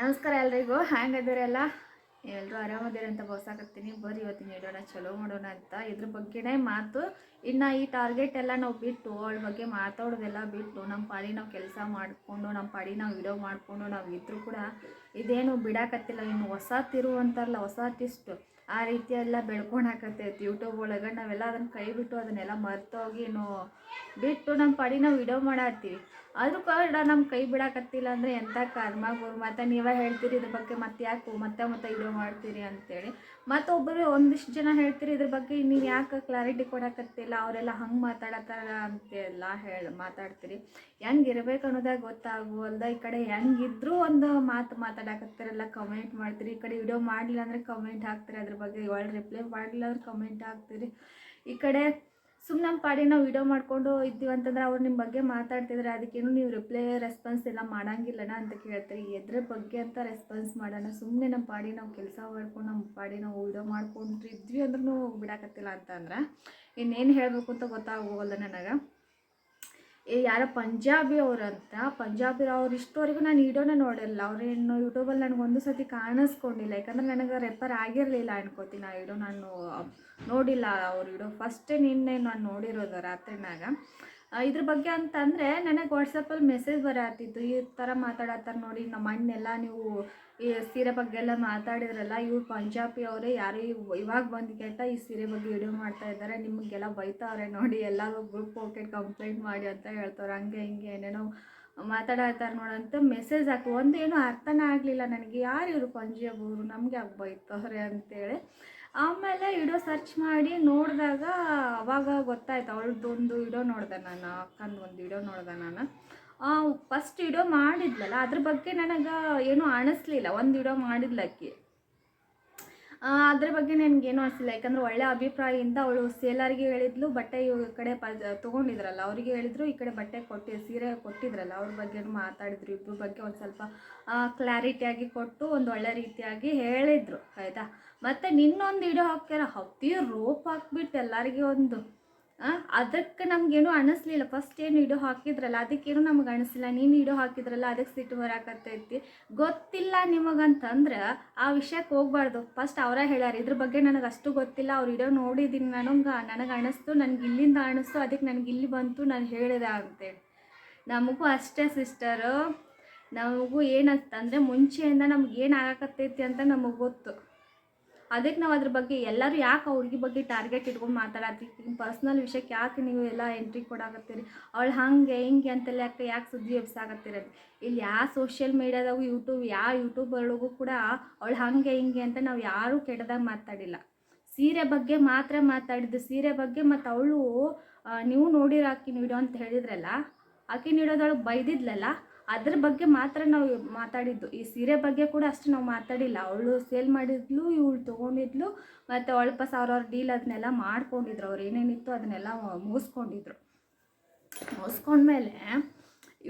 ನಮಸ್ಕಾರ ಎಲ್ರಿಗೂ. ಹ್ಯಾಂಗದಿರಲ್ಲ ಎಲ್ಲರೂ ಆರಾಮದಿರ ಅಂತ ಬೋಸಾಕತ್ತೀನಿ. ಬರ್ರಿ ಇವತ್ತಿನ ವಿಡಿಯೋನ ಚಲೋ ಮಾಡೋಣ ಅಂತ. ಇದ್ರ ಬಗ್ಗೆನೇ ಮಾತು, ಇನ್ನು ಈ ಟಾರ್ಗೆಟ್ ಎಲ್ಲ ನಾವು ಬಿಟ್ಟು, ಅವಳ ಬಗ್ಗೆ ಮಾತಾಡೋದೆಲ್ಲ ಬಿಟ್ಟು ನಮ್ಮ ಪಾಡಿ ನಾವು ಕೆಲಸ ಮಾಡಿಕೊಂಡು ನಮ್ಮ ಪಾಡಿ ನಾವು ವಿಡಿಯೋ ಮಾಡಿಕೊಂಡು, ನಾವು ಇದ್ರೂ ಕೂಡ ಇದೇನು ಬಿಡಾಕತ್ತಿಲ್ಲ. ಇನ್ನು ಹೊಸ ತಿರು ಅಂತಾರಲ್ಲ, ಹೊಸ ಟಿಸ್ಟ್ ಆ ರೀತಿ ಎಲ್ಲ ಬೆಳ್ಕೊಳಕತ್ತೈತಿ ಯೂಟ್ಯೂಬ್ ಒಳಗೆ. ನಾವೆಲ್ಲ ಅದನ್ನು ಕೈ ಬಿಟ್ಟು ಅದನ್ನೆಲ್ಲ ಮರ್ತೋಗಿ ಇನ್ನು ಬಿಟ್ಟು ನಮ್ಮ ಪಾಡಿ ನಾವು ವಿಡಿಯೋ ಮಾಡತ್ತೀವಿ. ಆದ್ರೂ ಕೂಡ ನಮ್ಮ ಕೈ ಬಿಡಾಕತ್ತಿಲ್ಲ ಅಂದರೆ ಎಂಥ ಕರ್ಮ ಗುರು? ಮತ್ತು ನೀವೇ ಹೇಳ್ತೀರಿ ಇದ್ರ ಬಗ್ಗೆ ಮತ್ತೆ ಯಾಕೆ ಮತ್ತೆ ಮತ್ತೆ ಇದು ಮಾಡ್ತೀರಿ ಅಂತೇಳಿ. ಮತ್ತೊಬ್ಬರು ಒಂದಿಷ್ಟು ಜನ ಹೇಳ್ತೀರಿ ಇದ್ರ ಬಗ್ಗೆ ನೀವು ಯಾಕೆ ಕ್ಲಾರಿಟಿ ಕೊಡಕತ್ತಿಲ್ಲ? ಅವರೆಲ್ಲ ಹಂಗೆ ಮಾತಾಡತ್ತಾರ ಅಂತೆಲ್ಲ ಹೇಳಿ ಮಾತಾಡ್ತೀರಿ. ಹೆಂಗೆ ಇರಬೇಕು ಅನ್ನೋದಾಗ ಗೊತ್ತಾಗುವಲ್ದ? ಈ ಕಡೆ ಹೆಂಗಿದ್ರೂ ಒಂದು ಮಾತು ಮಾತಾಡಕತ್ತಿರಲ್ಲ ಕಮೆಂಟ್ ಮಾಡ್ತೀರಿ. ಈ ಕಡೆ ವಿಡಿಯೋ ಮಾಡಲಿಲ್ಲ ಅಂದರೆ ಕಮೆಂಟ್ ಹಾಕ್ತೀರಿ. ಅದ್ರ ಬಗ್ಗೆ ಒಳ್ಳೆ ರಿಪ್ಲೈ ಮಾಡಲಿಲ್ಲ ಅಂದ್ರೆ ಕಮೆಂಟ್ ಹಾಕ್ತೀರಿ. ಈ ಕಡೆ ಸುಮ್ಮನೆ ನಮ್ಮ ಪಾಡಿ ನಾವು ವಿಡಿಯೋ ಮಾಡ್ಕೊಂಡು ಇದ್ದೀವಿ ಅಂತಂದ್ರೆ ಅವ್ರು ನಿಮ್ಮ ಬಗ್ಗೆ ಮಾತಾಡ್ತಿದ್ರೆ, ಅದಕ್ಕೇನು ನೀವು ರಿಪ್ಲೈ ರೆಸ್ಪಾನ್ಸ್ ಎಲ್ಲ ಮಾಡಂಗಿಲ್ಲ ಅಂತ ಕೇಳ್ತಾರೆ. ಎದ್ರ ಬಗ್ಗೆ ಅಂತ ರೆಸ್ಪಾನ್ಸ್ ಮಾಡೋಣ. ಸುಮ್ಮನೆ ನಮ್ಮ ಪಾಡಿ ನಾವು ಕೆಲಸ ಮಾಡ್ಕೊಂಡು, ನಮ್ಮ ಪಾಡಿ ನಾವು ವಿಡಿಯೋ ಮಾಡ್ಕೊಂಡು ಇದ್ವಿ ಅಂದ್ರೂ ಬಿಡಾಕತ್ತಿಲ್ಲ ಅಂತಂದ್ರೆ ಇನ್ನೇನು ಹೇಳಬೇಕು ಅಂತ ಗೊತ್ತಾಗೋಲ್ಲ ನನಗೆ. ಏ, ಯಾರೋ ಪಂಜಾಬಿ ಅವರಂತ ಪಂಜಾಬಿ ಅವ್ರು ಇಷ್ಟವರೆಗೂ ನಾನು ವಿಡಿಯೋನ ನೋಡಿಲ್ಲ ಅವ್ರೇನು ಯೂಟ್ಯೂಬಲ್ಲಿ ನನಗೆ ಒಂದು ಸತಿ ಕಾಣಿಸ್ಕೊಂಡಿಲ್ಲ. ಯಾಕಂದ್ರೆ ನನಗೆ ರೆಫರ್ ಆಗಿರಲಿಲ್ಲ ಅನ್ಕೋತೀನಿ ಆ ನಾನು ನೋಡಿಲ್ಲ ಅವ್ರು ವಿಡಿಯೋ ಫಸ್ಟ್ ನಿನ್ನೆ ನಾನು ನೋಡಿರೋದು ರಾತ್ರಿನಾಗ. ಇದ್ರ ಬಗ್ಗೆ ಅಂತಂದರೆ ನನಗೆ ವಾಟ್ಸಪ್ಪಲ್ಲಿ ಮೆಸೇಜ್ ಬರತ್ತಿತ್ತು ಈ ಥರ ಮಾತಾಡತ್ತಾರೆ ನೋಡಿ, ನಮ್ಮ ಅಣ್ಣೆಲ್ಲ ನೀವು ಈ ಸೀರೆ ಬಗ್ಗೆ ಎಲ್ಲ ಮಾತಾಡಿದ್ರಲ್ಲ, ಇವ್ರು ಪಂಜಾಬಿ ಅವರೇ, ಯಾರು ಇವಾಗ ಬಂದು ಕೇಟ ಈ ಸೀರೆ ಬಗ್ಗೆ ವಿಡಿಯೋ ಮಾಡ್ತಾ ಇದ್ದಾರೆ. ನಿಮಗೆಲ್ಲ ಬೈತಾವ್ರೆ ನೋಡಿ, ಎಲ್ಲರೂ ಗ್ರೂಪ್ ಹೋಗಿ ಕಂಪ್ಲೇಂಟ್ ಮಾಡಿ ಅಂತ ಹೇಳ್ತಾರೆ ಹಂಗೆ, ಹಿಂಗೆ, ಏನೇನೋ ಮಾತಾಡತ್ತಾರೆ ನೋಡಂತ ಮೆಸೇಜ್ ಹಾಕೋ. ಒಂದೇನು ಅರ್ಥನೇ ಆಗಲಿಲ್ಲ ನನಗೆ. ಯಾರು ಇವರು ಪಂಜಾಬ್ ಅವರು? ನಮಗೆ ಯಾಕೆ ಬೈತವ್ರೆ ಅಂತೇಳಿ. ಆಮೇಲೆ ವಿಡಿಯೋ ಸರ್ಚ್ ಮಾಡಿ ನೋಡಿದಾಗ ಅವಾಗ ಗೊತ್ತಾಯ್ತು, ಅವಳದೊಂದು ವಿಡಿಯೋ ನೋಡಿದೆ ನಾನು, ಅಕ್ಕಂದು ಒಂದು ವಿಡಿಯೋ ನೋಡಿದೆ ನಾನು. ಫಸ್ಟ್ ವಿಡಿಯೋ ಮಾಡಿದ್ಲಲ್ಲ, ಅದ್ರ ಬಗ್ಗೆ ನನಗೆ ಏನೂ ಅನಿಸ್ಲಿಲ್ಲ, ಒಂದು ವಿಡಿಯೋ ಮಾಡಿದ್ಲಕ್ಕಿ. ಅದ್ರ ಬಗ್ಗೆ ನನಗೇನು ಅನಿಸಿಲ್ಲ, ಯಾಕಂದ್ರೆ ಒಳ್ಳೆ ಅಭಿಪ್ರಾಯದಿಂದ ಅವಳು ಸೇಲರ್ಗೆ ಹೇಳಿದ್ಲು, ಬಟ್ಟೆ ಈ ಕಡೆ ಪ, ತೊಗೊಂಡಿದ್ರಲ್ಲ, ಅವರಿಗೆ ಹೇಳಿದ್ರು, ಈ ಕಡೆ ಬಟ್ಟೆ ಕೊಟ್ಟು, ಸೀರೆ ಕೊಟ್ಟಿದ್ರಲ್ಲ, ಅವ್ರ ಬಗ್ಗೆ ಮಾತಾಡಿದ್ರು ಇಬ್ಬರ ಬಗ್ಗೆ ಒಂದು ಸ್ವಲ್ಪ ಕ್ಲಾರಿಟಿಯಾಗಿ ಕೊಟ್ಟು, ಒಂದು ಒಳ್ಳೆ ರೀತಿಯಾಗಿ ಹೇಳಿದ್ರು, ಆಯಿತಾ? ಮತ್ತು ನಿನ್ನೊಂದು ವಿಡಿಯೋ ಹಾಕ್ಯಾರ ಹತ್ತಿ ರೋಪ್ ಹಾಕ್ಬಿಟ್ಟು ಎಲ್ಲರಿಗೆ ಒಂದು. ಅದಕ್ಕೆ ನಮಗೇನು ಅನಿಸ್ಲಿಲ್ಲ. ಫಸ್ಟ್ ಏನು ವಿಡಿಯೋ ಹಾಕಿದ್ರಲ್ಲ, ಅದಕ್ಕೇನು ನಮಗೆ ಅನಿಸಿಲ್ಲ ನೀನು ವಿಡಿಯೋ ಹಾಕಿದ್ರಲ್ಲ, ಅದಕ್ಕೆ ಸಿಟ್ಟು ಬರಾಕತ್ತೈತಿ ಗೊತ್ತಿಲ್ಲ ನಿಮಗಂತಂದ್ರೆ ಆ ವಿಷಯಕ್ಕೆ ಹೋಗ್ಬಾರ್ದು. ಫಸ್ಟ್ ಅವರೇ ಹೇಳ್ಯಾರ, ಇದ್ರ ಬಗ್ಗೆ ನನಗೆ ಅಷ್ಟು ಗೊತ್ತಿಲ್ಲ. ಅವ್ರ ವಿಡಿಯೋ ನೋಡಿದ್ದೀನಿ ನನಗೆ ನನಗೆ ಅನಿಸ್ತು, ನನಗೆ ಇಲ್ಲಿಂದ ಅನಿಸ್ತು, ಅದಕ್ಕೆ ನನಗೆ ಇಲ್ಲಿ ಬಂತು, ನಾನು ಹೇಳಿದೆ ಅಂತೇಳಿ. ನಮಗೂ ಅಷ್ಟೇ ಸಿಸ್ಟರು ನಮಗೂ ಏನಂತಂದರೆ ಮುಂಚೆಯಿಂದ ನಮ್ಗೆ ಏನು ಆಗಾಕತ್ತೈತಿ ಅಂತ ನಮಗೆ ಗೊತ್ತು. ಅದಕ್ಕೆ ನಾವು ಅದ್ರ ಬಗ್ಗೆ ಎಲ್ಲರೂ ಯಾಕೆ ಆ ಬಗ್ಗೆ ಟಾರ್ಗೆಟ್ ಇಟ್ಕೊಂಡು ಮಾತಾಡತ್ತೀವಿ ಪರ್ಸ್ನಲ್ ವಿಷಯಕ್ಕೆ ಯಾಕೆ ನೀವು ಎಲ್ಲ ಎಂಟ್ರಿ ಕೊಡಾಕತ್ತೀರಿ? ಅವಳು ಹಂಗೆ ಹಿಂಗೆ ಅಂತೆಲ್ಲ ಯಾಕೆ ಯಾಕೆ ಸುದ್ದಿ ಎಬ್ಸಾಕತ್ತೀರಿ ಇಲ್ಲಿ ಯಾವ ಸೋಷಿಯಲ್ ಮೀಡ್ಯಾದಾಗೂ ಯೂಟ್ಯೂಬ್ ಯಾವ ಯೂಟ್ಯೂಬ್ ಒಳಗೂ ಕೂಡ ಅವಳು ಹಂಗೆ ಹಿಂಗೆ ಅಂತ ನಾವು ಯಾರೂ ಕೆಟ್ಟದಾಗ ಮಾತಾಡಿಲ್ಲ. ಸೀರೆ ಬಗ್ಗೆ ಮಾತ್ರ ಮಾತಾಡಿದ್ದು. ಸೀರೆ ಬಗ್ಗೆ ಮತ್ತು ಅವಳು ನೀವು ನೋಡಿರೋ ಆಕಿನ ವಿಡಿಯೋ ಅಂತ ಹೇಳಿದ್ರಲ್ಲ, ಆಕಿನ ವಿಡಿಯೋದೊಳಗೆ ಬೈದಿದ್ಲಲ್ಲ ಅದ್ರ ಬಗ್ಗೆ ಮಾತ್ರ ನಾವು ಮಾತಾಡಿದ್ದು. ಈ ಸೀರೆ ಬಗ್ಗೆ ಕೂಡ ಅಷ್ಟು ನಾವು ಮಾತಾಡಿಲ್ಲ. ಅವಳು ಸೇಲ್ ಮಾಡಿದ್ಲು, ಇವಳು ತೊಗೊಂಡಿದ್ಲು, ಮತ್ತು ಒಳಪ ಸಾವಿರಾರು ಡೀಲ್ ಅದನ್ನೆಲ್ಲ ಮಾಡ್ಕೊಂಡಿದ್ರು. ಅವ್ರು ಏನೇನಿತ್ತು ಅದನ್ನೆಲ್ಲ ಮುಗಿಸ್ಕೊಂಡಿದ್ರು ಮುಗಿಸ್ಕೊಂಡ್ಮೇಲೆ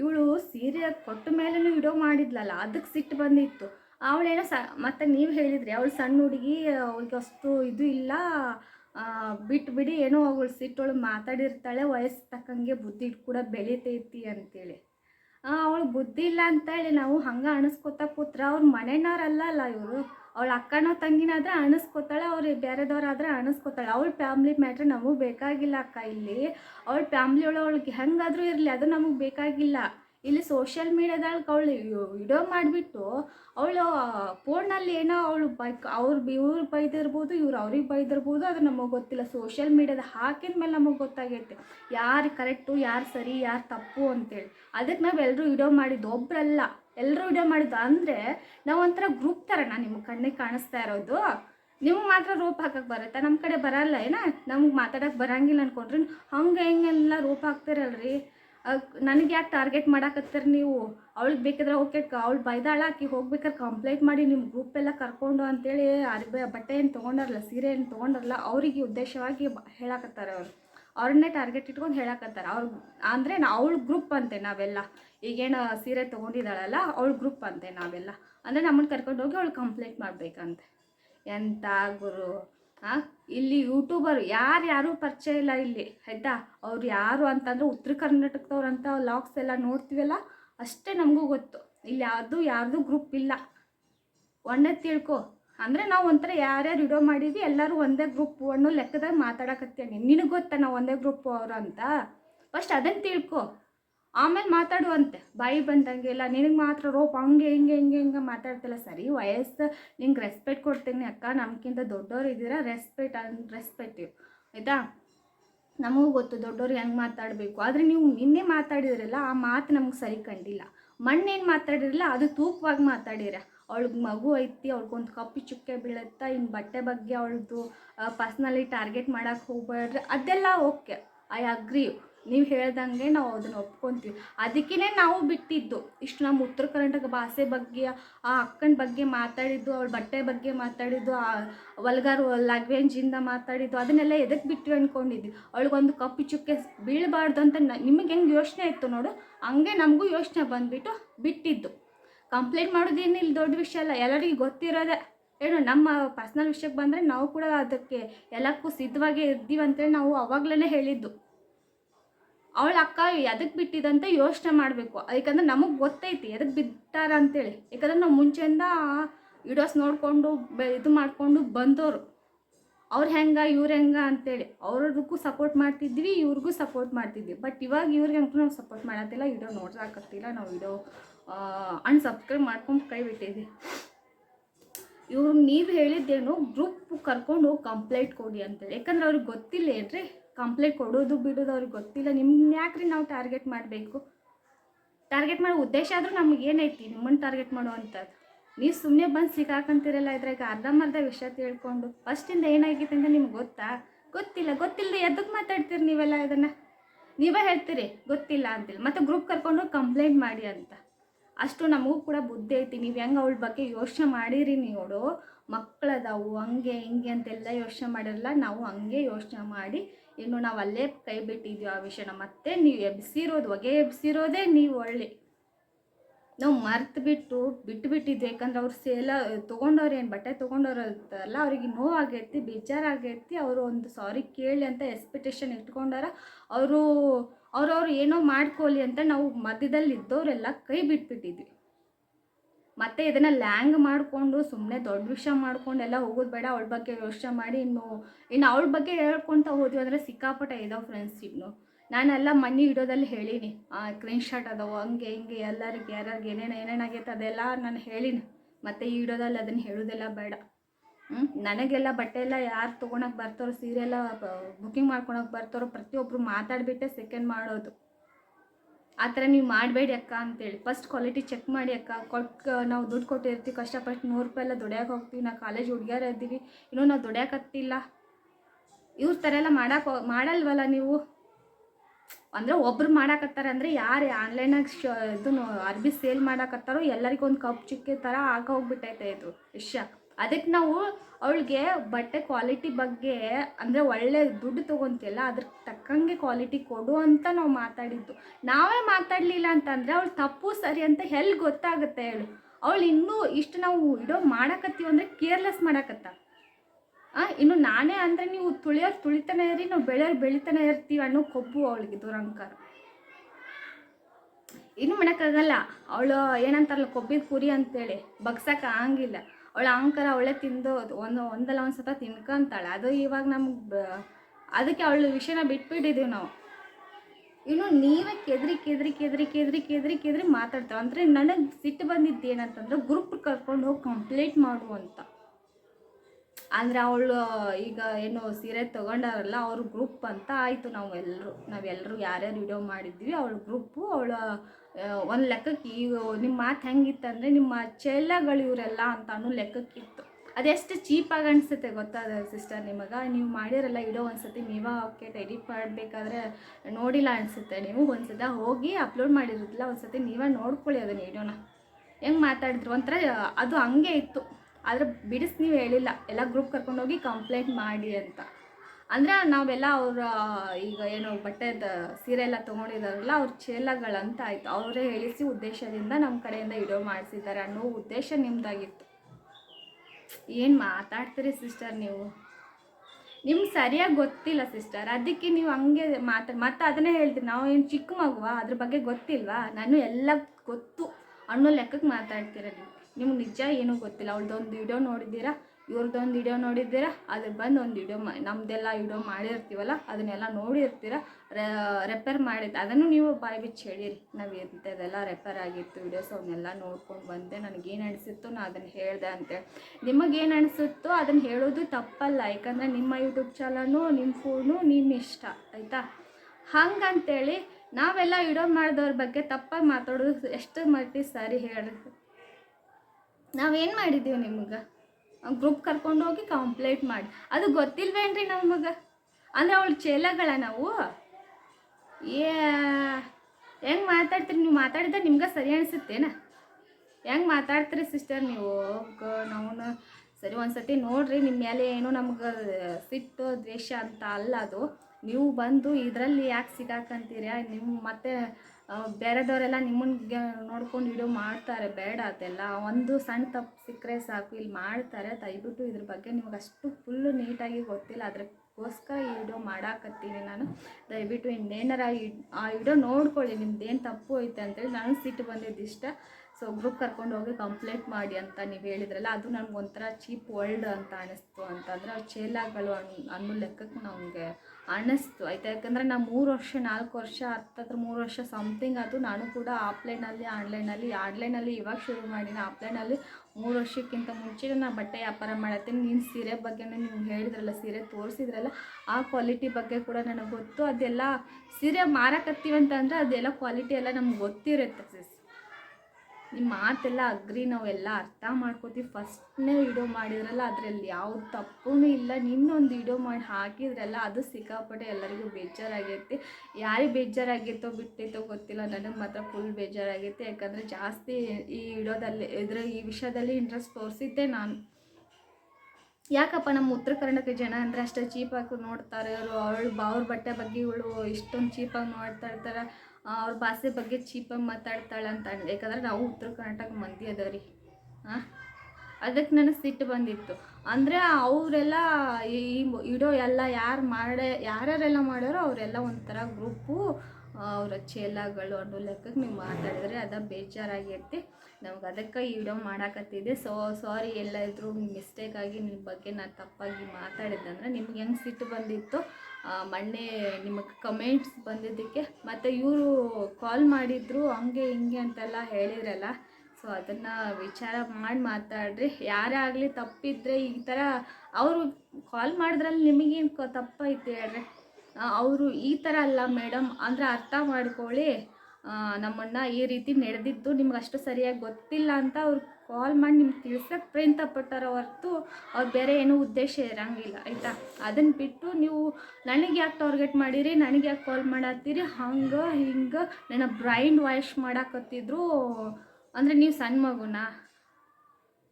ಇವಳು ಸೀರೆ ಕೊಟ್ಟ ಮೇಲೂ ಇಡೋ ಮಾಡಿದ್ಲಲ್ಲ, ಅದಕ್ಕೆ ಸಿಟ್ಟು ಬಂದಿತ್ತು. ಅವಳೇನೋ ಸ, ಮತ್ತು ನೀವು ಹೇಳಿದ್ರಿ, ಅವಳು ಸಣ್ಣ ಹುಡುಗಿ, ಅವಳಿಗೆ ಅಷ್ಟು ಇದು ಇಲ್ಲ. ಬಿಟ್ಟು ಬಿಡಿ, ಏನೋ ಅವಳು ಸಿಟ್ಟೊಳಗೆ ಮಾತಾಡಿರ್ತಾಳೆ, ವಯಸ್ಸು ತಕ್ಕಂಗೆ ಬುದ್ಧಿ ಕೂಡ ಬೆಳಿತೈತಿ ಅಂತೇಳಿ. ಅವಳು ಬುದ್ಧಿ ಇಲ್ಲ ಅಂತೇಳಿ ನಾವು ಹಂಗೆ ಅಣಿಸ್ಕೊತಾ ಕೂತ್ರೆ ಅವ್ರ ಮನೆಯವರಲ್ಲ ಅಲ್ಲ ಇವರು. ಅವಳ ಅಕ್ಕನೋ ತಂಗಿನಾದ್ರೆ ಅಣಿಸ್ಕೊತಾಳೆ, ಅವ್ರು ಬೇರೆದವ್ರಾದ್ರೆ ಅಣಿಸ್ಕೊತಾಳೆ. ಅವಳ ಫ್ಯಾಮ್ಲಿ ಮ್ಯಾಟ್ರ್ ನಮಗೆ ಬೇಕಾಗಿಲ್ಲ ಅಕ್ಕ ಇಲ್ಲಿ. ಅವಳ ಫ್ಯಾಮ್ಲಿ ಒಳಗೆ ಹೆಂಗಾದರೂ ಇರಲಿ, ಅದು ನಮಗೆ ಬೇಕಾಗಿಲ್ಲ. ಇಲ್ಲಿ ಸೋಷಿಯಲ್ ಮೀಡ್ಯಾದಾಗ ಅವಳು ವಿಡಿಯೋ ಮಾಡಿಬಿಟ್ಟು ಅವಳು ಫೋನಲ್ಲಿ ಏನೋ ಅವಳು ಬೈಕ್, ಅವ್ರು ಇವ್ರು ಬೈದಿರ್ಬೋದು, ಇವ್ರು ಅವ್ರಿಗೆ ಬೈದಿರ್ಬೋದು, ಅದು ನಮಗೆ ಗೊತ್ತಿಲ್ಲ. ಸೋಷಿಯಲ್ ಮೀಡ್ಯಾದ ಹಾಕಿದ ಮೇಲೆ ನಮಗೆ ಗೊತ್ತಾಗೈತೆ. ಯಾರು ಕರೆಕ್ಟು ಯಾರು ಸರಿ, ಯಾರು ತಪ್ಪು ಅಂತೇಳಿ. ಅದಕ್ಕೆ ನಾವು ಎಲ್ಲರೂ ವಿಡಿಯೋ ಮಾಡಿದ್ದು ಒಬ್ಬರಲ್ಲ ಎಲ್ಲರೂ ವಿಡಿಯೋ ಮಾಡಿದ್ದು ಅಂದರೆ ನಾವು ಒಂಥರ ಗ್ರೂಪ್ ಥರನಾ ನಿಮ್ಮ ಕಣ್ಣಿಗೆ ಕಾಣಿಸ್ತಾ ಇರೋದು. ನಿಮ್ಗೆ ಮಾತ್ರ ರೂಪ್ ಹಾಕಕ್ಕೆ ಬರುತ್ತೆ? ನಮ್ಮ ಕಡೆ ಬರಲ್ಲ ಏನ? ನಮ್ಗೆ ಮಾತಾಡೋಕೆ ಬರಂಗಿಲ್ಲ ಅನ್ಕೊಂಡ್ರಿ. ಹಂಗೆ ಹೆಂಗೆಲ್ಲ ರೂಪ್ ಹಾಕ್ತಿರಲ್ರಿ? ನನಗೆ ಯಾಕೆ ಟಾರ್ಗೆಟ್ ಮಾಡಾಕತ್ತೀರಿ ನೀವು? ಅವಳಿಗೆ ಬೇಕಿದ್ರೆ ಓಕೆ ಅವಳು ಬೈದಾಳ ಆಕಿ ಹೋಗ್ಬೇಕಾದ್ರೆ ಕಂಪ್ಲೇಂಟ್ ಮಾಡಿ ನಿಮ್ಮ ಗ್ರೂಪ್ ಎಲ್ಲ ಕರ್ಕೊಂಡು ಅಂತೇಳಿ ಅರ್ಬೆ ಬಟ್ಟೆ ಏನು ತೊಗೊಂಡಾರಲ್ಲ ಸೀರೆ ಏನು ತೊಗೊಂಡಾರಲ್ಲ ಅವರಿಗೆ ಉದ್ದೇಶವಾಗಿ ಹೇಳಕತ್ತಾರ ಅವರು. ಅವ್ರನ್ನೇ ಟಾರ್ಗೆಟ್ ಇಟ್ಕೊಂಡು ಹೇಳಕತ್ತಾರೆ. ಅವ್ರು, ಅಂದರೆ ಅವಳು ಗ್ರೂಪ್ ಅಂತೆ ನಾವೆಲ್ಲ. ಈಗೇನು ಸೀರೆ ತೊಗೊಂಡಿದ್ದಾಳಲ್ಲ ಅವಳು ಗ್ರೂಪ್ ಅಂತೆ ನಾವೆಲ್ಲ. ಅಂದರೆ ನಮ್ಮನ್ನು ಕರ್ಕೊಂಡು ಹೋಗಿ ಅವಳು ಕಂಪ್ಲೇಂಟ್ ಮಾಡಬೇಕಂತೆ. ಎಂಥ ಗುರು? ಇಲ್ಲಿ ಯೂಟ್ಯೂಬರ್ ಯಾರು ಯಾರೂ ಪರಿಚಯ ಇಲ್ಲ ಇಲ್ಲಿ, ಆಯ್ತಾ? ಅವ್ರು ಯಾರು ಅಂತಂದ್ರೆ ಉತ್ತರ ಕರ್ನಾಟಕದವ್ರು ಅಂತ ಲಾಗ್ಸ್ ಎಲ್ಲ ನೋಡ್ತೀವಲ್ಲ, ಅಷ್ಟೇ ನಮಗೂ ಗೊತ್ತು. ಇಲ್ಲಿ ಯಾರ್ದು ಯಾರ್ದು ಗ್ರೂಪ್ ಇಲ್ಲ. ಒಣ್ಣೆ ತಿಳ್ಕೊ. ಅಂದರೆ ನಾವು ಒಂಥರ ಯಾರ್ಯಾರು ವಿಡಿಯೋ ಮಾಡಿದ್ವಿ, ಎಲ್ಲರೂ ಒಂದೇ ಗ್ರೂಪ್ ಅನ್ನೋ ಲೆಕ್ಕದಾಗ ಮಾತಾಡಕತ್ತೇನೆ. ನಿನಗೆ ಗೊತ್ತಾ ನಾವು ಒಂದೇ ಗ್ರೂಪ್ ಅವರು ಅಂತ? ಫಸ್ಟ್ ಅದನ್ನು ತಿಳ್ಕೊ. ಆಮೇಲೆ ಮಾತಾಡುವಂತೆ. ಬಾಯಿ ಬಂದಂಗೆಲ್ಲ ನಿನಗೆ ಮಾತ್ರ ರೋಪ್ ಹಂಗೆ, ಹಿಂಗೆ ಹಿಂಗೆ ಹಿಂಗೆ ಮಾತಾಡ್ತಿಲ್ಲ. ಸರಿ, ವಯಸ್ಸು, ನಿಂಗೆ ರೆಸ್ಪೆಕ್ಟ್ ಕೊಡ್ತೀನಿ ಅಕ್ಕ. ನಮಗಿಂತ ದೊಡ್ಡವ್ರು ಇದ್ದೀರಾ? ರೆಸ್ಪೆಕ್ಟ್ ಅನ್ ರೆಸ್ಪೆಕ್ಟಿವ್ ಆಯಿತಾ? ನಮಗೂ ಗೊತ್ತು ದೊಡ್ಡವ್ರು ಹೆಂಗೆ ಮಾತಾಡಬೇಕು. ಆದರೆ ನೀವು ನಿನ್ನೆ ಮಾತಾಡಿದ್ರಲ್ಲ, ಆ ಮಾತು ನಮ್ಗೆ ಸರಿ ಕಂಡಿಲ್ಲ. ಮಣ್ಣೇನು ಮಾತಾಡಿರಲ್ಲ ಅದು ತೂಕವಾಗಿ ಮಾತಾಡಿರ. ಅವಳಿಗೆ ಮಗು ಐತಿ, ಅವ್ಳಿಗೊಂದು ಕಪ್ಪಿ ಚುಕ್ಕೆ ಬೀಳುತ್ತಾ ಇನ್ನು ಬಟ್ಟೆ ಬಗ್ಗೆ ಅವಳದು ಪರ್ಸ್ನಲಿ ಟಾರ್ಗೆಟ್ ಮಾಡೋಕ್ಕೆ ಹೋಗ್ಬೇಡ್ರಿ ಅದೆಲ್ಲ ಓಕೆ. ಐ ಅಗ್ರಿ ನೀವು ಹೇಳ್ದಂಗೆ ನಾವು ಅದನ್ನು ಒಪ್ಕೊತೀವಿ. ಅದಕ್ಕೇ ನಾವು ಬಿಟ್ಟಿದ್ದು. ಇಷ್ಟು ನಮ್ಮ ಉತ್ತರ ಕರ್ನಾಟಕ ಭಾಷೆ ಬಗ್ಗೆ, ಆ ಅಕ್ಕನ ಬಗ್ಗೆ ಮಾತಾಡಿದ್ದು, ಅವ್ಳ ಬಟ್ಟೆ ಬಗ್ಗೆ ಮಾತಾಡಿದ್ದು, ಆ ವಲ್ಗಾರ್ ಲ್ಯಾಂಗ್ವೇಜಿಂದ ಮಾತಾಡಿದ್ದು, ಅದನ್ನೆಲ್ಲ ಎದಕ್ಕೆ ಬಿಟ್ಟು ಅಂದ್ಕೊಂಡಿದ್ವಿ ಅವಳಿಗೊಂದು ಕಪ್ಪು ಚುಕ್ಕೆ ಬೀಳಬಾರ್ದು ಅಂತ ನಿಮಗೆ ಹೆಂಗೆ ಯೋಚನೆ ಇತ್ತು ನೋಡು? ಹಂಗೆ ನಮಗೂ ಯೋಚನೆ ಬಂದುಬಿಟ್ಟು ಬಿಟ್ಟಿದ್ದು. ಕಂಪ್ಲೇಂಟ್ ಮಾಡೋದೇನಿಲ್ಲ ದೊಡ್ಡ ವಿಷಯ ಅಲ್ಲ, ಎಲ್ಲರಿಗೂ ಗೊತ್ತಿರೋದೆ. ಏನು, ನಮ್ಮ ಪರ್ಸ್ನಲ್ ವಿಷಯಕ್ಕೆ ಬಂದರೆ ನಾವು ಕೂಡ ಅದಕ್ಕೆ ಎಲ್ಲಕ್ಕೂ ಸಿದ್ಧವಾಗಿ ಇದ್ದೀವಿ ಅಂತೇಳಿ ನಾವು ಅವಾಗಲೇ ಹೇಳಿದ್ದು. ಅವಳ ಅಕ್ಕ ಎದಕ್ಕೆ ಬಿಟ್ಟಿದಂತ ಯೋಚನೆ ಮಾಡಬೇಕು. ಯಾಕಂದ್ರೆ ನಮಗೆ ಗೊತ್ತೈತಿ ಎದಕ್ಕೆ ಬಿಟ್ಟಾರ ಅಂತೇಳಿ. ಯಾಕಂದ್ರೆ ನಾವು ಮುಂಚೆಯಿಂದ ವಿಡಿಯೋಸ್ ನೋಡಿಕೊಂಡು ಇದು ಮಾಡಿಕೊಂಡು ಬಂದವರು ಅವ್ರು ಹೆಂಗ, ಇವ್ರು ಹೆಂಗ ಅಂತೇಳಿ. ಅವ್ರಿಗೂ ಸಪೋರ್ಟ್ ಮಾಡ್ತಿದ್ವಿ, ಇವ್ರಿಗೂ ಸಪೋರ್ಟ್ ಮಾಡ್ತಿದ್ವಿ. ಬಟ್ ಇವಾಗ ಇವ್ರಿಗೆ ಅಂತೂ ನಾವು ಸಪೋರ್ಟ್ ಮಾಡತ್ತಿಲ್ಲ ವಿಡಿಯೋ ನೋಡ್ಸಾಕತ್ತಿಲ್ಲ ನಾವು ವಿಡಿಯೋ ಅನ್ಸಬ್ಸ್ಕ್ರೈಬ್ ಮಾಡ್ಕೊಂಡು ಕೈ ಬಿಟ್ಟಿದ್ವಿ. ಇವ್ರು ನೀವು ಹೇಳಿದ್ದೇನು ಗ್ರೂಪ್ ಕರ್ಕೊಂಡು ಹೋಗಿ ಕಂಪ್ಲೇಂಟ್ ಕೊಡಿ ಅಂತೇಳಿ. ಯಾಕಂದ್ರೆ ಅವ್ರಿಗೆ ಗೊತ್ತಿಲ್ಲ ಏನ್ರಿ? ಕಂಪ್ಲೇಂಟ್ ಕೊಡೋದು ಬಿಡೋದು ಅವ್ರಿಗೆ ಗೊತ್ತಿಲ್ಲ. ನಿಮ್ಮ ಯಾಕ್ರಿ ನಾವು ಟಾರ್ಗೆಟ್ ಮಾಡಬೇಕು? ಟಾರ್ಗೆಟ್ ಮಾಡೋ ಉದ್ದೇಶ ಆದರೂ ನಮ್ಗೆ ಏನೈತಿ? ನಿಮ್ಮನ್ನು ಟಾರ್ಗೆಟ್ ಮಾಡುವಂಥದ್ದು ನೀವು ಸುಮ್ಮನೆ ಬಂದು ಸಿಕ್ಕಾಕಂತೀರಲ್ಲ ಇದ್ರಾಗ ಅರ್ಧಂಬರ್ಧ ವಿಷಯ ತಿಳ್ಕೊಂಡು. ಫಸ್ಟಿಂದ ಏನಾಗಿತ್ತು ಅಂತ ನಿಮ್ಗೆ ಗೊತ್ತಾ? ಗೊತ್ತಿಲ್ಲ. ಗೊತ್ತಿಲ್ಲದೆ ಎದಕ್ಕೆ ಮಾತಾಡ್ತೀರಿ ನೀವೆಲ್ಲ ಇದನ್ನು? ನೀವೇ ಹೇಳ್ತೀರಿ, ಗೊತ್ತಿಲ್ಲ ಅಂತಿಲ್ಲ. ಮತ್ತು ಗ್ರೂಪ್ ಕರ್ಕೊಂಡು ಕಂಪ್ಲೇಂಟ್ ಮಾಡಿ ಅಂತ. ಅಷ್ಟು ನಮಗೂ ಕೂಡ ಬುದ್ಧಿ ಐತಿ. ನೀವು ಹೆಂಗೆ ಅವಳ ಬಗ್ಗೆ ಯೋಚನೆ ಮಾಡಿರಿ ನೀವು ಮಕ್ಕಳದಾವು ಹಂಗೆ ಹಿಂಗೆ ಅಂತೆಲ್ಲ ಯೋಚನೆ ಮಾಡಿರಲ್ಲ. ನಾವು ಹಂಗೆ ಯೋಚನೆ ಮಾಡಿ ಇನ್ನು ನಾವು ಅಲ್ಲೇ ಕೈ ಬಿಟ್ಟಿದ್ವಿ ಆ ವಿಷಯನ. ಮತ್ತೆ ನೀವು ಎಬ್ಸಿರೋದು, ಹೊಗೆ ಎಬ್ಸಿರೋದೇ ನೀವು ಒಳ್ಳೆ ನಾವು ಮರ್ತು ಬಿಟ್ಟು ಬಿಟ್ಟು ಬಿಟ್ಟಿದ್ವಿ ಯಾಕಂದ್ರೆ ಅವ್ರು ಸೇಲ, ತೊಗೊಂಡವ್ರು ಏನು ಬಟ್ಟೆ ತೊಗೊಂಡವ್ರು ಇರ್ತಾರಲ್ಲ ಅವ್ರಿಗೆ ನೋವಾಗೈತಿ, ಬೇಜಾರಾಗೈತಿ. ಅವರು ಒಂದು ಸಾರಿ ಕೇಳಿ ಅಂತ ಎಕ್ಸ್ಪೆಕ್ಟೇಷನ್ ಇಟ್ಕೊಂಡಾರ, ಅವರು, ಅವ್ರವ್ರು ಏನೋ ಮಾಡ್ಕೊಳ್ಳಿ ಅಂತ ನಾವು ಮಧ್ಯದಲ್ಲಿ ಇದ್ದವರೆಲ್ಲ ಕೈ ಬಿಟ್ಬಿಟ್ಟಿದ್ವಿ. ಮತ್ತೆ ಇದನ್ನು ಲ್ಯಾಂಗ್ ಮಾಡಿಕೊಂಡು ಸುಮ್ಮನೆ ದೊಡ್ಡ ವಿಷಯ ಮಾಡ್ಕೊಂಡು ಎಲ್ಲ ಹೋಗೋದು ಬೇಡ. ಅವಳ ಬಗ್ಗೆ ಯೋಚನೆ ಮಾಡಿ ಇನ್ನು ಇನ್ನು ಅವಳ ಬಗ್ಗೆ ಹೇಳ್ಕೊತ ಹೋದ್ವಿ ಅಂದರೆ ಸಿಕ್ಕಾಪಟ್ಟೆ ಇದಾವೆ ಫ್ರೆಂಡ್ಸ್ ಇನ್ನು. ನಾನೆಲ್ಲ ಮನಿ ಇಡೋದಲ್ಲಿ ಹೇಳೀನಿ. ಸ್ಕ್ರೀನ್ ಶಾಟ್ ಅದಾವೆ ಹಂಗೆ ಹಿಂಗೆ ಎಲ್ಲರಿಗೆ ಯಾರ್ಯಾರಿಗೆ ಏನೇನು ಏನೇನಾಗೈತೆ ಅದೆಲ್ಲ ನಾನು ಹೇಳೀನಿ. ಮತ್ತು ಈ ಇಡೋದಲ್ಲಿ ಅದನ್ನು ಹೇಳೋದೆಲ್ಲ ಬೇಡ. ಹ್ಞೂ ನನಗೆಲ್ಲ ಬಟ್ಟೆ ಎಲ್ಲ ಯಾರು ತೊಗೊಳಕ್ಕೆ ಬರ್ತಾರೋ, ಸೀರೆ ಎಲ್ಲ ಬುಕ್ಕಿಂಗ್ ಮಾಡ್ಕೊಳಕ್ಕೆ ಬರ್ತಾರೋ ಪ್ರತಿಯೊಬ್ಬರು ಮಾತಾಡಿಬಿಟ್ಟೆ ಸೆಕೆಂಡ್ ಮಾಡೋದು. ಆ ಥರ ನೀವು ಮಾಡಬೇಡಿ ಅಕ್ಕ ಅಂತೇಳಿ. ಫಸ್ಟ್ ಕ್ವಾಲಿಟಿ ಚೆಕ್ ಮಾಡಿ ಅಕ್ಕ. ಕೊಟ್ಟು, ನಾವು ದುಡ್ಡು ಕೊಟ್ಟಿರ್ತೀವಿ, ಕಷ್ಟಪಟ್ಟು ನೂರು ರೂಪಾಯಿ ಎಲ್ಲ ದುಡಿಯೋಕೆ ಹೋಗ್ತೀವಿ ನಾವು ಕಾಲೇಜ್ ಹುಡುಗಿಯರು ಇದ್ದೀವಿ, ಇನ್ನೂ ನಾವು ದುಡಿಯೋಕತ್ತಿಲ್ಲ. ಇವ್ರ ಥರ ಎಲ್ಲ ಮಾಡಕ್ಕೆ ಮಾಡಲ್ವಲ್ಲ ನೀವು? ಅಂದರೆ ಒಬ್ರು ಮಾಡಾಕತ್ತಾರೆ ಅಂದರೆ ಯಾರು ಆನ್ಲೈನಾಗ ಶ, ಇದನ್ನು ಅರ್ಬಿ ಸೇಲ್ ಮಾಡಾಕತ್ತಾರೋ ಎಲ್ಲರಿಗೂ ಒಂದು ಕಪ್ ಚಿಕ್ಕೆ ಥರ ಆಗ ಹೋಗ್ಬಿಟ್ಟೈತೆ ಇದು, ವಿಷಯ. ಅದಕ್ಕೆ ನಾವು ಅವಳಿಗೆ ಬಟ್ಟೆ ಕ್ವಾಲಿಟಿ ಬಗ್ಗೆ ಅಂದರೆ ಒಳ್ಳೆ ದುಡ್ಡು ತೊಗೊಂತಿಲ್ಲ ಅದ್ರ ತಕ್ಕಂಗೆ ಕ್ವಾಲಿಟಿ ಕೊಡು ಅಂತ ನಾವು ಮಾತಾಡಿದ್ದು. ನಾವೇ ಮಾತಾಡಲಿಲ್ಲ ಅಂತಂದರೆ ಅವಳು ತಪ್ಪು ಸರಿ ಅಂತ ಎಲ್ಲಿ ಗೊತ್ತಾಗುತ್ತೆ ಹೇಳು. ಅವಳು ಇನ್ನೂ ಇಷ್ಟು ನಾವು ಇಡೋ ಮಾಡಕತ್ತೀವಿ ಅಂದರೆ ಕೇರ್ಲೆಸ್ ಮಾಡಕತ್ತ? ಇನ್ನು ನಾನೇ ಅಂದರೆ ನೀವು ತುಳಿಯೋರು ತುಳಿತಾನೆ ಇರಿ, ನಾವು ಬೆಳೆಯೋರು ಬೆಳಿತಾನೆ ಇರ್ತೀವಿ ಅನ್ನೋ ಕೊಬ್ಬು ಅವಳಿಗೆ ದುರಂಕಾರ. ಇನ್ನು ಮಾಡೋಕ್ಕಾಗಲ್ಲ. ಅವಳು ಏನಂತಾರಲ್ಲ, ಕೊಬ್ಬಿದ ಕುರಿ ಅಂತೇಳಿ. ಬಗ್ಸಕ್ಕೆ ಆಗಂಗಿಲ್ಲ. ಅವಳ ಅಹಂಕಾರ ಅವಳೇ ತಿಂದು ಒಂದು ಒಂದಲ್ಲ, ಒಂದು ಸತ ತಿನ್ಕೊಂತಾಳೆ. ಅದು ಇವಾಗ ನಮ್ಗೆ ಅದಕ್ಕೆ ಅವಳು ವಿಷಯನ ಬಿಟ್ಬಿಟ್ಟಿದ್ದೀವಿ ನಾವು. ಇನ್ನು ನೀವೇ ಕೆದ್ರಿ ಕೆದ್ರಿ ಕೆದ್ರಿ ಕೆದ್ರಿ ಕೆದ್ರಿ ಕೆದ್ರಿ ಮಾತಾಡ್ತಾವೆ. ಅಂದರೆ ನನಗೆ ಸಿಟ್ಟು ಬಂದಿದ್ದು ಏನಂತಂದ್ರೆ ಗ್ರೂಪ್ ಕರ್ಕೊಂಡು ಹೋಗಿ ಕಂಪ್ಲೇಂಟ್ ಮಾಡು ಅಂತ. ಅಂದರೆ ಅವಳು, ಈಗ ಏನು ಸೀರೆ ತೊಗೊಂಡಾರಲ್ಲ, ಅವ್ರ ಗ್ರೂಪ್ ಅಂತ ಆಯಿತು ನಾವು ಎಲ್ಲರೂ ನಾವೆಲ್ಲರೂ ಯಾರ್ಯಾರು ವಿಡಿಯೋ ಮಾಡಿದ್ವಿ, ಅವಳ ಗ್ರೂಪು ಅವಳ ಒಂದು ಲೆಕ್ಕಕ್ಕೆ ಈಗ ನಿಮ್ಮ ಮಾತು ಹೆಂಗಿತ್ತಂದರೆ ನಿಮ್ಮ ಚೆಲ್ಲಗಳು ಇವರೆಲ್ಲ ಅಂತ ಅನ್ನೋ ಲೆಕ್ಕಕ್ಕಿತ್ತು ಅದೆಷ್ಟು ಚೀಪಾಗಿ ಅನಿಸುತ್ತೆ ಗೊತ್ತಾದ ಸಿಸ್ಟರ್ ನಿಮಗೆ? ನೀವು ಮಾಡಿರಲ್ಲ ವಿಡಿಯೋ ಒಂದ್ಸತಿ ನೀವೇ ಓಕೆ ಎಡಿಟ್ ಮಾಡಬೇಕಾದ್ರೆ ನೋಡಿಲ್ಲ ಅನಿಸುತ್ತೆ. ನೀವು ಒಂದ್ಸತಿ ಹೋಗಿ ಅಪ್ಲೋಡ್ ಮಾಡಿರೋದಿಲ್ಲ, ಒಂದ್ಸತಿ ನೀವೇ ನೋಡ್ಕೊಳ್ಳಿ ಅದನ್ನು ವಿಡಿಯೋನ ಹೆಂಗೆ ಮಾತಾಡಿದ್ರು ಒಂಥರ, ಅದು ಹಂಗೆ ಇತ್ತು. ಆದರೆ ಬಿಡಿಸಿ ನೀವು ಹೇಳಿಲ್ಲ. ಎಲ್ಲ ಗ್ರೂಪ್ ಕರ್ಕೊಂಡೋಗಿ ಕಂಪ್ಲೇಂಟ್ ಮಾಡಿ ಅಂತ. ಅಂದರೆ ನಾವೆಲ್ಲ ಅವರ, ಈಗ ಏನು ಬಟ್ಟೆದ ಸೀರೆ ಎಲ್ಲ ತೊಗೊಂಡಿದಾರಲ್ಲ ಅವ್ರ ಚೇಲಗಳಂತ ಆಯಿತು ಅವರೇ ಹೇಳಿಸಿ ಉದ್ದೇಶದಿಂದ ನಮ್ಮ ಕಡೆಯಿಂದ ಇಡೋ ಮಾಡಿಸಿದ್ದಾರೆ ಅನ್ನೋ ಉದ್ದೇಶ ನಿಮ್ಮದಾಗಿತ್ತು ಏನು ಮಾತಾಡ್ತೀರಿ ಸಿಸ್ಟರ್ ನೀವು? ನಿಮ್ಗೆ ಸರಿಯಾಗಿ ಗೊತ್ತಿಲ್ಲ ಸಿಸ್ಟರ್. ಅದಕ್ಕೆ ನೀವು ಹಂಗೆ ಮಾತಾ, ಮತ್ತೆ ಅದನ್ನೇ ಹೇಳ್ತೀನಿ ನಾವು ಏನು ಚಿಕ್ಕ ಮಗುವ? ಅದ್ರ ಬಗ್ಗೆ ಗೊತ್ತಿಲ್ವಾ? ನಾನು ಎಲ್ಲ ಗೊತ್ತು ಅನ್ನೋ ಲೆಕ್ಕಕ್ಕೆ ಮಾತಾಡ್ತೀರ ನೀವು. ನಿಮ್ಗೆ ನಿಜ ಏನೂ ಗೊತ್ತಿಲ್ಲ. ಅವಳದೊಂದು ವಿಡಿಯೋ ನೋಡಿದ್ದೀರಾ? ಇವ್ರದ್ದೊಂದು ವಿಡಿಯೋ ನೋಡಿದ್ದೀರಾ? ಅದು ಬಂದು ಒಂದು ವಿಡಿಯೋ ಮಾ ನಮ್ಮದೆಲ್ಲ ವಿಡಿಯೋ ಮಾಡಿರ್ತೀವಲ್ಲ, ಅದನ್ನೆಲ್ಲ ನೋಡಿರ್ತೀರ? ರೆಪೇರ್ ಮಾಡಿದ್ದು ಅದನ್ನು ನೀವು ಬಾಯಿ ಬಿಚ್ಚಿ ಹೇಳಿರಿ. ನಾವು ಇಂಥದ್ದೆಲ್ಲ ರೆಪೇರ್ ಆಗಿತ್ತು ವಿಡಿಯೋಸ್ ಅವನ್ನೆಲ್ಲ ನೋಡ್ಕೊಂಡು ಬಂದೆ. ನನಗೇನು ಅನಿಸುತ್ತೋ ನಾನು ಅದನ್ನು ಹೇಳಿದೆ ಅಂತೇಳಿ ನಿಮಗೇನು ಅನಿಸುತ್ತೋ ಅದನ್ನು ಹೇಳೋದು ತಪ್ಪಲ್ಲ. ಯಾಕಂದರೆ ನಿಮ್ಮ ಯೂಟ್ಯೂಬ್ ಚಾನಲ್ನು ನಿಮ್ಮ ಫೋನು ನಿಮ್ಮ ಇಷ್ಟ ಆಯಿತಾ? ಹಂಗಂತೇಳಿ ನಾವೆಲ್ಲ ವಿಡಿಯೋ ಮಾಡಿದವ್ರ ಬಗ್ಗೆ ತಪ್ಪಾಗಿ ಮಾತಾಡೋದು ಎಷ್ಟು ಮಟ್ಟಿಗೆ ಸರಿ ಹೇಳ್ರಿ. ನಾವೇನು ಮಾಡಿದ್ದೀವಿ ನಿಮಗೆ? ಗ್ರೂಪ್ ಕರ್ಕೊಂಡು ಹೋಗಿ ಕಂಪ್ಲೇಂಟ್ ಮಾಡಿ. ಅದು ಗೊತ್ತಿಲ್ವೇನ್ರಿ ನಮಗೆ? ಅಂದರೆ ಅವಳು ಚೇಲಗಳ ನಾವು? ಏ, ಹೆಂಗೆ ಮಾತಾಡ್ತೀರಿ ನೀವು ಮಾತಾಡಿದ್ರೆ ನಿಮ್ಗೆ ಸರಿ ಅನಿಸುತ್ತೇನ? ಹೆಂಗೆ ಮಾತಾಡ್ತೀರಿ ಸಿಸ್ಟರ್ ನೀವು? ನಾವು ಸರಿ ಒಂದ್ಸತಿ ನೋಡಿರಿ ನಿಮ್ಮ ಮೇಲೆ ಏನು ನಮ್ಗೆ ಸಿಟ್ಟು, ದ್ವೇಷ ಅಂತ ಅಲ್ಲ ಅದು. ನೀವು ಬಂದು ಇದರಲ್ಲಿ ಯಾಕೆ ಸಿಗಾಕಂತೀರ? ನಿಮ್ಮ ಮತ್ತೆ ಬೇರೆದವರೆಲ್ಲ ನಿಮ್ಮನ್ನ ನೋಡ್ಕೊಂಡು ವಿಡಿಯೋ ಮಾಡ್ತಾರೆ, ಬೇಡ ಅದೆಲ್ಲ. ಒಂದು ಸಣ್ಣ ತಪ್ಪು ಸಿಕ್ಕರೆ ಸಾಕು, ಇಲ್ಲಿ ಮಾಡ್ತಾರೆ. ದಯವಿಟ್ಟು ಇದ್ರ ಬಗ್ಗೆ ನಿಮ್ಗೆ ಅಷ್ಟು ಫುಲ್ಲು ನೀಟಾಗಿ ಗೊತ್ತಿಲ್ಲ. ಅದಕ್ಕೋಸ್ಕರ ಈ ವಿಡಿಯೋ ಮಾಡಾಕತ್ತೀನಿ ನಾನು. ದಯವಿಟ್ಟು ಇನ್ನೇನಾರ ಆ ವಿಡಿಯೋ ನೋಡ್ಕೊಳ್ಳಿ, ನಿಮ್ದು ಏನು ತಪ್ಪು ಐತೆ ಅಂತೇಳಿ ನಾನು ಸಿಟ್ಟು ಬಂದಿದ್ದು ಇಷ್ಟ ಸೊ ಗ್ರೂಪ್ ಕರ್ಕೊಂಡು ಹೋಗಿ ಕಂಪ್ಲೇಂಟ್ ಮಾಡಿ ಅಂತ ನೀವು ಹೇಳಿದ್ರಲ್ಲ, ಅದು ನಮ್ಗೆ ಒಂಥರ ಚೀಪ್ ವರ್ಲ್ಡ್ ಅಂತ ಅನಿಸ್ತು ಅಂತಂದರೆ ಅವು ಚೇಲಾಗಳು ಅನ್ ಅನ್ನೋ ಲೆಕ್ಕಕ್ಕೆ ನಮಗೆ ಅನ್ನಿಸ್ತು ಆಯ್ತಾ? ಯಾಕಂದರೆ ನಾನು ಮೂರು ವರ್ಷ, ನಾಲ್ಕು ವರ್ಷ, ಹತ್ತತ್ರ ಮೂರು ವರ್ಷ ಸಮಥಿಂಗ್ ಅದು ನಾನು ಕೂಡ ಆಫ್ಲೈನಲ್ಲಿ ಆನ್ಲೈನಲ್ಲಿ ಆನ್ಲೈನಲ್ಲಿ ಇವಾಗ ಶುರು ಮಾಡೀನಿ. ಆಫ್ಲೈನಲ್ಲಿ ಮೂರು ವರ್ಷಕ್ಕಿಂತ ಮುಂಚೆ ನಾನು ಬಟ್ಟೆ ವ್ಯಾಪಾರ ಮಾಡತ್ತೀನಿ. ನೀನು ಸೀರೆ ಬಗ್ಗೆನೇ ನೀವು ಹೇಳಿದ್ರಲ್ಲ, ಸೀರೆ ತೋರಿಸಿದ್ರಲ್ಲ, ಆ ಕ್ವಾಲಿಟಿ ಬಗ್ಗೆ ಕೂಡ ನನಗೆ ಗೊತ್ತು. ಅದೆಲ್ಲ ಸೀರೆ ಮಾರಕತ್ತೀವಂತ ಅಂತಂದರೆ ಅದೆಲ್ಲ ಕ್ವಾಲಿಟಿ ಎಲ್ಲ ನಮ್ಗೆ ಗೊತ್ತಿರುತ್ತೆ. ನಿಮ್ಮ ಮಾತೆಲ್ಲ ಅಗ್ರಿ ನಾವೆಲ್ಲ ಅರ್ಥ ಮಾಡ್ಕೋತೀವಿ. ಫಸ್ಟ್ನೇ ವಿಡಿಯೋ ಮಾಡಿದ್ರಲ್ಲ, ಅದರಲ್ಲಿ ಯಾವ ತಪ್ಪೂ ಇಲ್ಲ. ನಿನ್ನೊಂದು ವಿಡಿಯೋ ಮಾಡಿ ಹಾಕಿದ್ರಲ್ಲ, ಅದು ಸಿಕ್ಕಾಪಟ್ಟೆ ಎಲ್ಲರಿಗೂ ಬೇಜಾರಾಗೈತಿ. ಯಾರಿಗೆ ಬೇಜಾರಾಗಿತ್ತೋ ಬಿಟ್ಟಿತ್ತೋ ಗೊತ್ತಿಲ್ಲ. ನನಗೆ ಮಾತ್ರ ಫುಲ್ ಬೇಜಾರಾಗೈತಿ. ಯಾಕಂದರೆ ಜಾಸ್ತಿ ಈ ವಿಡಿಯೋದಲ್ಲಿ, ಇದ್ರ ಈ ವಿಷಯದಲ್ಲಿ ಇಂಟ್ರೆಸ್ಟ್ ತೋರಿಸಿದ್ದೆ ನಾನು. ಯಾಕಪ್ಪ ನಮ್ಮ ಉತ್ತರ ಕರ್ನಾಟಕ ಜನ ಅಂದರೆ ಅಷ್ಟೇ ಚೀಪಾಗಿ ನೋಡ್ತಾರೆ. ಅವರು ಅವಳು ಅವ್ರ ಬಟ್ಟೆ ಬಗ್ಗೆ ಇವಳು ಇಷ್ಟೊಂದು ಚೀಪಾಗಿ ನೋಡ್ತಾ ಇರ್ತಾರೆ. ಅವ್ರ ಭಾಷೆ ಬಗ್ಗೆ ಚೀಪಾಗಿ ಮಾತಾಡ್ತಾಳೆ ಅಂತ ಅಂದ್- ಯಾಕಂದ್ರೆ ನಾವು ಉತ್ತರ ಕರ್ನಾಟಕ ಮಂದಿ ಅದಾವ್ರಿ ಹಾಂ ಅದಕ್ಕೆ ನನಗೆ ಸಿಟ್ಟು ಬಂದಿತ್ತು. ಅಂದರೆ ಅವರೆಲ್ಲ ಈ ಇಡೋ ಎಲ್ಲ ಯಾರು ಮಾಡೇ ಯಾರ್ಯಾರೆಲ್ಲ ಮಾಡ್ಯಾರೋ ಅವರೆಲ್ಲ ಒಂಥರ ಗ್ರೂಪು ಅವರ ಚೇಲಾಗಳು ಅನ್ನೋ ಲೆಕ್ಕಕ್ಕೆ ನೀವು ಮಾತಾಡಿದ್ರೆ ಅದ ಬೇಜಾರಾಗೈತಿ. ನಮ್ಗೆ ಅದಕ್ಕೆ ಈ ವಿಡಿಯೋ ಮಾಡಾಕತ್ತಿದ್ದೆ. ಸೊ ಸಾರಿ ಎಲ್ಲ ಇದ್ರು ಮಿಸ್ಟೇಕ್ ಆಗಿ ನಿಮ್ಮ ಬಗ್ಗೆ ನಾನು ತಪ್ಪಾಗಿ ಮಾತಾಡಿದ್ದಂದ್ರೆ ನಿಮ್ಗೆ ಹೆಂಗೆ ಸಿಟ್ಟು ಬಂದಿತ್ತು ಮೊನ್ನೆ ನಿಮಗೆ ಕಮೆಂಟ್ಸ್ ಬಂದಿದ್ದಕ್ಕೆ, ಮತ್ತು ಇವರು ಕಾಲ್ ಮಾಡಿದ್ರು, ಹಂಗೆ ಹಿಂಗೆ ಅಂತೆಲ್ಲ ಹೇಳಿದ್ರಲ್ಲ ಸೊ ಅದನ್ನು ವಿಚಾರ ಮಾಡಿ ಮಾತಾಡ್ರಿ. ಯಾರೇ ಆಗಲಿ ತಪ್ಪಿದ್ರೆ ಈ ಥರ ಅವರು ಕಾಲ್ ಮಾಡಿದ್ರಲ್ಲಿ ನಿಮಗೇನು ಕ ತಪ್ಪೈತೆ ಹೇಳ್ರಿ. ಅವರು ಈ ಥರ ಅಲ್ಲ ಮೇಡಮ್, ಅಂದರೆ ಅರ್ಥ ಮಾಡ್ಕೊಳ್ಳಿ. ಆ, ನಮ್ಮನ್ನ ಈ ರೀತಿ ನಡೆದಿದ್ದು ನಿಮ್ಗೆ ಅಷ್ಟು ಸರಿಯಾಗಿ ಗೊತ್ತಿಲ್ಲ ಅಂತ ಅವ್ರು ಕಾಲ್ ಮಾಡಿ ನಿಮ್ಗೆ ತಿಳ್ಸಕ್ಕೆ ಪ್ರಯತ್ನ ಪಟ್ಟಾರ ಹೊರತು ಅವ್ರು ಬೇರೆ ಏನೂ ಉದ್ದೇಶ ಇರಂಗಿಲ್ಲ ಆಯಿತಾ? ಅದನ್ನು ಬಿಟ್ಟು ನೀವು ನನಗೆ ಯಾಕೆ ಟಾರ್ಗೆಟ್ ಮಾಡಿರಿ ನನಗೆ ಯಾಕೆ ಕಾಲ್ ಮಾಡತ್ತೀರಿ ಹಂಗೆ ಹಿಂಗೆ ನನ್ನ ಬ್ರೈಂಡ್ ವಾಶ್ ಮಾಡಾಕತ್ತಿದ್ರು. ಅಂದರೆ ನೀವು ಸಣ್ಣ ಮಗುನ?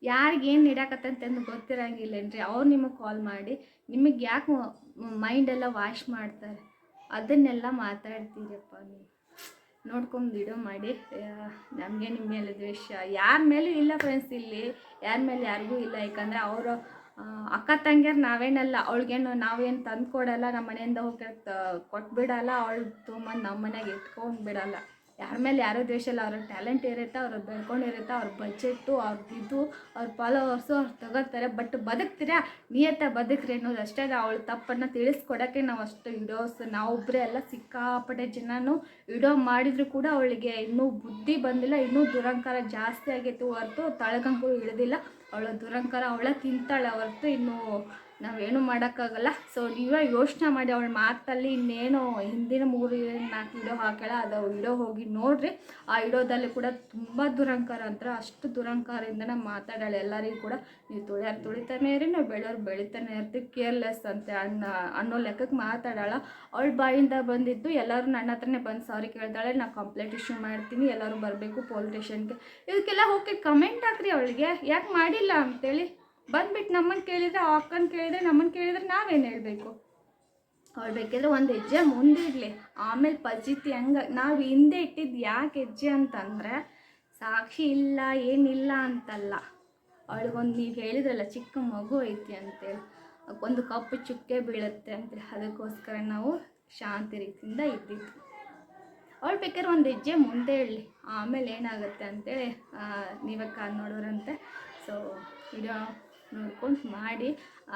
ಯಾರಿಗೆ ಏನು ನೀಡಾಕತ್ತಂತಂದು ಗೊತ್ತಿರಂಗಿಲ್ಲೇನ್ರಿ? ಅವ್ರು ನಿಮಗೆ ಕಾಲ್ ಮಾಡಿ ನಿಮಗೆ ಯಾಕೆ ಮೈಂಡೆಲ್ಲ ವಾಶ್ ಮಾಡ್ತಾರೆ? ಅದನ್ನೆಲ್ಲ ಮಾತಾಡ್ತೀರಪ್ಪ ನೀವು. ನೋಡ್ಕೊಂಡು ವಿಡಿಯೋ ಮಾಡಿ ನಮಗೆ ನಿಮ್ಮ ಮೇಲೆ ದ್ವೇಷ ಯಾರ ಮೇಲೂ ಇಲ್ಲ ಫ್ರೆಂಡ್ಸ್ ಇಲ್ಲಿ. ಯಾರ ಮೇಲೆ ಯಾರಿಗೂ ಇಲ್ಲ. ಯಾಕಂದರೆ ಅವರು ಅಕ್ಕ ತಂಗಿಯರು ನಾವೇನಲ್ಲ. ಅವಳಿಗೇನು ನಾವೇನು ತಂದು ಕೊಡಲ್ಲ ನಮ್ಮ ಮನೆಯಿಂದ ಹೋಗಿ ಕೊಟ್ಬಿಡಲ್ಲ. ಅವಳು ತೊಗೊಂಬಂದು ನಮ್ಮ ಮನೆಗೆ ಇಟ್ಕೊಂಡು ಬಿಡಲ್ಲ ಯಾರ ಮೇಲೆ ಯಾರೋ ದ್ವೇಷ ಇಲ್ಲ, ಅವ್ರ ಟ್ಯಾಲೆಂಟ್ ಇರುತ್ತೆ ಅವ್ರು ಬೆಳ್ಕೊಂಡಿರುತ್ತೆ ಅವ್ರ ಬಜೆಟ್ಟು ಅವ್ರದ್ದು ಇದು, ಅವ್ರ ಫಾಲೋವರ್ಸು ಅವ್ರು ತಗೋತಾರೆ ಬಟ್ ಬದುಕ್ತೀರಾ? ನಿಯತ್ತ ಬದುಕ್ರಿ ಅನ್ನೋದು ಅಷ್ಟೇ ಅವಳ ತಪ್ಪನ್ನು ತಿಳಿಸ್ಕೊಡೋಕ್ಕೆ ನಾವು ಅಷ್ಟು ವಿಡಿಯೋಸ್ ನಾವೊಬ್ಬರೇ ಎಲ್ಲ ಸಿಕ್ಕಾಪಟ್ಟೆ ಜನನೂ ವಿಡಿಯೋ ಮಾಡಿದರೂ ಕೂಡ ಅವಳಿಗೆ ಇನ್ನೂ ಬುದ್ಧಿ ಬಂದಿಲ್ಲ, ಇನ್ನೂ ದುರಂಕಾರ ಜಾಸ್ತಿ ಆಗೈತೆ ಹೊರತು ತಳಗಂಗೂ ಇಳಿದಿಲ್ಲ. ಅವಳ ದುರಂಕಾರ ಅವಳ ತಿಂತಾಳೆ ಹೊರತು ಇನ್ನೂ ನಾವೇನು ಮಾಡೋಕ್ಕಾಗಲ್ಲ. ಸೊ ನೀವೇ ಯೋಚನೆ ಮಾಡಿ ಅವಳ ಮಾತಲ್ಲಿ ಇನ್ನೇನು ಹಿಂದಿನ ಮೂರು ನಾಲ್ಕು ವಿಡಿಯೋ ಹಾಕ್ಯಾಳ, ಅದು ವಿಡಿಯೋ ಹೋಗಿ ನೋಡ್ರಿ. ಆ ವಿಡಿಯೋದಲ್ಲಿ ಕೂಡ ತುಂಬ ದುರಂಕಾರ ಅಂತ ಅಷ್ಟು ದುರಂಕಾರದಿಂದ ಮಾತಾಡಾಳೆ ಎಲ್ಲರಿಗೂ ಕೂಡ. ನೀವು ತುಳಿಯೋರು ತುಳಿತಾನೆ ಇರಿ, ನಾವು ಬೆಳೆಯೋರು ಬೆಳಿತಾನೆ ಇರ್ತೀವಿ ಕೇರ್ಲೆಸ್ ಅಂತೆ ಅನ್ನ, ಅನ್ನೋ ಲೆಕ್ಕಕ್ಕೆ ಮಾತಾಡಾಳ ಅವಳ ಬಾಯಿಂದ ಬಂದಿದ್ದು ಎಲ್ಲರೂ ನನ್ನ ಹತ್ರನೇ ಬಂದು ಸಾರಿ ಕೇಳ್ತಾಳೆ ನಾ ಕಂಪ್ಲೇಂಟ್ ಇಶ್ಯೂ ಮಾಡ್ತೀನಿ, ಎಲ್ಲರೂ ಬರಬೇಕು, ಪೊಲೀಸ್ ಸ್ಟೇಷನ್ಗೆ. ಇದಕ್ಕೆಲ್ಲ ಹೋಗಿ ಕಮೆಂಟ್ ಹಾಕ್ರಿ ಅವಳಿಗೆ. ಯಾಕೆ ಮಾಡಿಲ್ಲ ಅಂತೇಳಿ. ಬಂದ್ಬಿಟ್ಟು ನಮ್ಮನ್ನು ಕೇಳಿದರೆ, ಆ ಅಕ್ಕನ ಕೇಳಿದ್ರೆ ನಮ್ಮನ್ನು ಕೇಳಿದರೆ ನಾವೇನು ಹೇಳಬೇಕು? ಅವ್ರು ಬೇಕಿದ್ರೆ ಒಂದು ಹೆಜ್ಜೆ ಮುಂದಿಡಲಿ ಆಮೇಲೆ ಪರಿಚಿತಿ ಹಂಗೆ, ನಾವು ಹಿಂದೆ ಇಟ್ಟಿದ್ದು ಯಾಕೆ ಹೆಜ್ಜೆ ಅಂತಂದರೆ, ಸಾಕ್ಷಿ ಇಲ್ಲ, ಏನಿಲ್ಲ ಅಂತಲ್ಲ. ಅವಳಿಗೊಂದು ನೀವು ಹೇಳಿದ್ರಲ್ಲ, ಚಿಕ್ಕ ಮಗು ಐತಿ ಅಂತೇಳಿ. ಒಂದು ಕಪ್ಪು ಚುಕ್ಕೆ ಬೀಳುತ್ತೆ ಅಂತೇಳಿ. ಅದಕ್ಕೋಸ್ಕರ ನಾವು ಶಾಂತಿ ರೀತಿಯಿಂದ ಇದ್ದಿದ್ವಿ ಅವಳು ಬೇಕಾದ್ರೆ ಒಂದು ಹೆಜ್ಜೆ ಮುಂದೆ ಹೇಳಿ ಆಮೇಲೆ ಏನಾಗುತ್ತೆ ಅಂತೇಳಿ ನೀವೇ ಕಾದು ನೋಡೋರಂತೆ. ಸೊ ವಿಡಿಯೋ ನೋಡ್ಕೊಂಡು ಮಾಡಿ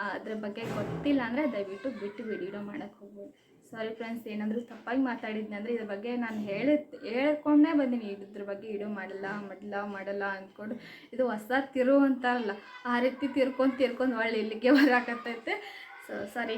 ಅದ್ರ ಬಗ್ಗೆ ಗೊತ್ತಿಲ್ಲ ಅಂದರೆ ದಯವಿಟ್ಟು ಬಿಟ್ಟು ವಿಡಿಯೋ ಮಾಡೋಕ್ಕೆ ಹೋಗ್ಬೋದು ಸಾರಿ ಫ್ರೆಂಡ್ಸ್ ಏನಾದರೂ ತಪ್ಪಾಗಿ ಮಾತಾಡಿದ್ದೆ ಅಂದರೆ ಇದ್ರ ಬಗ್ಗೆ ನಾನು ಹೇಳಿ, ಹೇಳ್ಕೊಂಡೇ ಬಂದೀನಿ. ಇದ್ರ ಬಗ್ಗೆ ವಿಡಿಯೋ ಮಾಡಲ್ಲ ಮಾಡಲ್ಲ ಮಾಡಲ್ಲ ಅಂದ್ಕೊಂಡು ಇದು ಹೊಸ ತಿರು ಅಂತಾರಲ್ಲ, ಆ ರೀತಿ ತಿರ್ಕೊಂಡು ತಿರ್ಕೊಂಡು ಒಳ್ಳೆ ಇಲ್ಲಿಗೆ ಬರಾಕತ್ತೈತೆ. So sorry